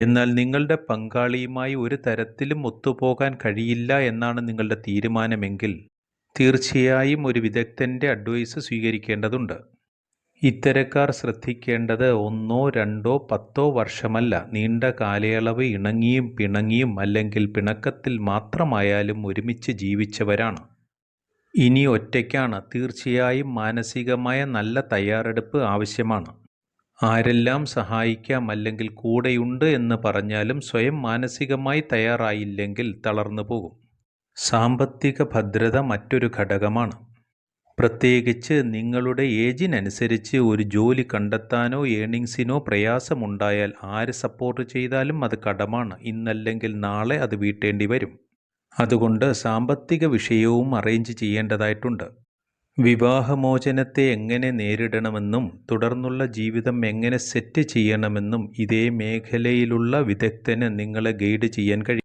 എന്നാൽ നിങ്ങളുടെ പങ്കാളിയുമായി ഒരു തരത്തിലും ഒത്തുപോകാൻ കഴിയില്ല എന്നാണ് നിങ്ങളുടെ തീരുമാനമെങ്കിൽ തീർച്ചയായും ഒരു വിദഗ്ധന്റെ അഡ്വൈസ് സ്വീകരിക്കേണ്ടതുണ്ട്. ഇത്തരക്കാർ ശ്രദ്ധിക്കേണ്ടത് ഒന്നോ രണ്ടോ പത്തോ വർഷമല്ല. നീണ്ട കാലയളവ് ഇണങ്ങിയും പിണങ്ങിയും അല്ലെങ്കിൽ പിണക്കത്തിൽ മാത്രമായാലും ഒരുമിച്ച് ജീവിച്ചവരാണ്. ഇനി ഒറ്റയ്ക്കാണ്. തീർച്ചയായും മാനസികമായ നല്ല തയ്യാറെടുപ്പ് ആവശ്യമാണ്. ആരെല്ലാം സഹായിക്കാം അല്ലെങ്കിൽ കൂടെയുണ്ട് എന്ന് പറഞ്ഞാലും സ്വയം മാനസികമായി തയ്യാറായില്ലെങ്കിൽ തളർന്നു പോകും. സാമ്പത്തിക ഭദ്രത മറ്റൊരു ഘടകമാണ്. പ്രത്യേകിച്ച് നിങ്ങളുടെ ഏജിനനുസരിച്ച് ഒരു ജോലി കണ്ടെത്താനോ ഏണിങ്സിനോ പ്രയാസമുണ്ടായാൽ ആര് സപ്പോർട്ട് ചെയ്താലും അത് കടമാണ്. ഇന്നല്ലെങ്കിൽ നാളെ അത് വീട്ടേണ്ടി വരും. അതുകൊണ്ട് സാമ്പത്തിക വിഷയവും അറേഞ്ച് ചെയ്യേണ്ടതായിട്ടുണ്ട്. വിവാഹമോചനത്തെ എങ്ങനെ നേരിടണമെന്നും തുടർന്നുള്ള ജീവിതം എങ്ങനെ സെറ്റ് ചെയ്യണമെന്നും ഇതേ മേഖലയിലുള്ള വിദഗ്ധന് നിങ്ങളെ ഗൈഡ് ചെയ്യാൻ കഴിയും.